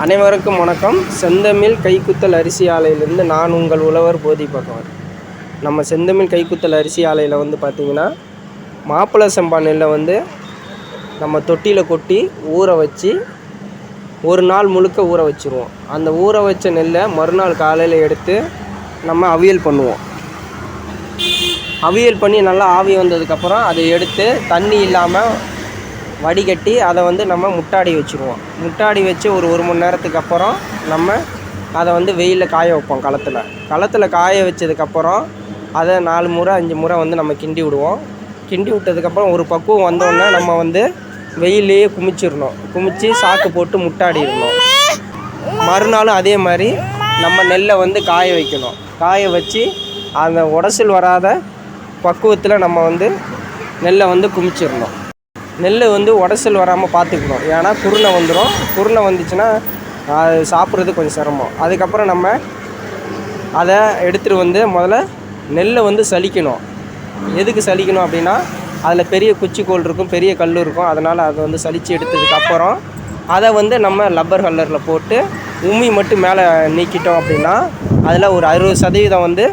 அனைவருக்கும் வணக்கம். செந்தமிழ் கைக்குத்தல் அரிசி ஆலையிலேருந்து நான் உங்கள் உழவர் போதி பகவான் நம்ம செந்தமிழ் கைக்குத்தல் அரிசி ஆலையில் வந்து பார்த்திங்கன்னா மாப்பிள்ளை செம்பா நெல்லை வந்து நம்ம தொட்டியில் கொட்டி ஊற வச்சு ஒரு நாள் முழுக்க ஊற வச்சுருவோம். அந்த ஊற வச்ச நெல்லை மறுநாள் காலையில் எடுத்து நம்ம அவியல் பண்ணுவோம். அவியல் பண்ணி நல்லா ஆவி வந்ததுக்கப்புறம் அதை எடுத்து தண்ணி இல்லாமல் வடிகட்டி அதை வந்து நம்ம முட்டாடி வச்சுருவோம். முட்டாடி வச்சு ஒரு ஒரு மணி நேரத்துக்கு அப்புறம் நம்ம அதை வந்து வெயிலில் காய வைப்போம் களத்தில். களத்தில் காய வச்சதுக்கப்புறம் அதை நாலு முறை அஞ்சு முறை வந்து நம்ம கிண்டி விடுவோம். கிண்டி விட்டதுக்கப்புறம் ஒரு பக்குவம் வந்தோடனே நம்ம வந்து வெயிலே குமிச்சிடணும். குமிச்சு சாக்கு போட்டு முட்டாடிடணும். மறுநாளும் அதே மாதிரி நம்ம நெல்லை வந்து காய வைக்கணும். காய வச்சு அந்த உடசல் வராத பக்குவத்தில் நம்ம வந்து நெல்லை வந்து குமிச்சிடணும். நெல் வந்து உடச்சல் வராமல் பார்த்துக்கணும். ஏன்னா குருணை வந்துடும் குருணை வந்துச்சுன்னா அது சாப்பிட்றது கொஞ்சம் சிரமம். அதுக்கப்புறம் நம்ம அதை எடுத்துகிட்டு வந்து முதல்ல நெல்லை வந்து சலிக்கணும். எதுக்கு சலிக்கணும் அப்படின்னா அதில் பெரிய குச்சிக்கோல் இருக்கும் பெரிய கல் இருக்கும். அதனால் அதை வந்து சலித்து எடுத்ததுக்கப்புறம் அதை வந்து நம்ம லப்பர் கல்லரில் போட்டு உமி மட்டும் மேலே நீக்கிட்டோம் அப்படின்னா அதில் ஒரு அறுபது சதவீதம் வந்து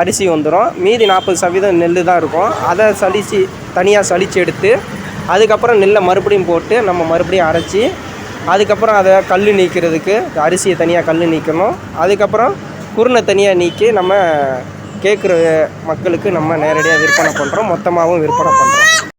அரிசி வந்துடும் மீதி நாற்பது சதவீதம் நெல் தான் இருக்கும். அதை சலித்து தனியாக சலித்து எடுத்து அதுக்கப்புறம் நெல்லை மறுபடியும் போட்டு நம்ம மறுபடியும் அரைச்சி அதுக்கப்புறம் அதை கல் நீக்கிறதுக்கு அரிசியை தனியாக கல் நீக்கணும். அதுக்கப்புறம் குருணை தனியாக நீக்கி நம்ம கேட்குற மக்களுக்கு நம்ம நேரடியாக விற்பனை பண்ணுறோம் மொத்தமாகவும் விற்பனை பண்ணுறோம்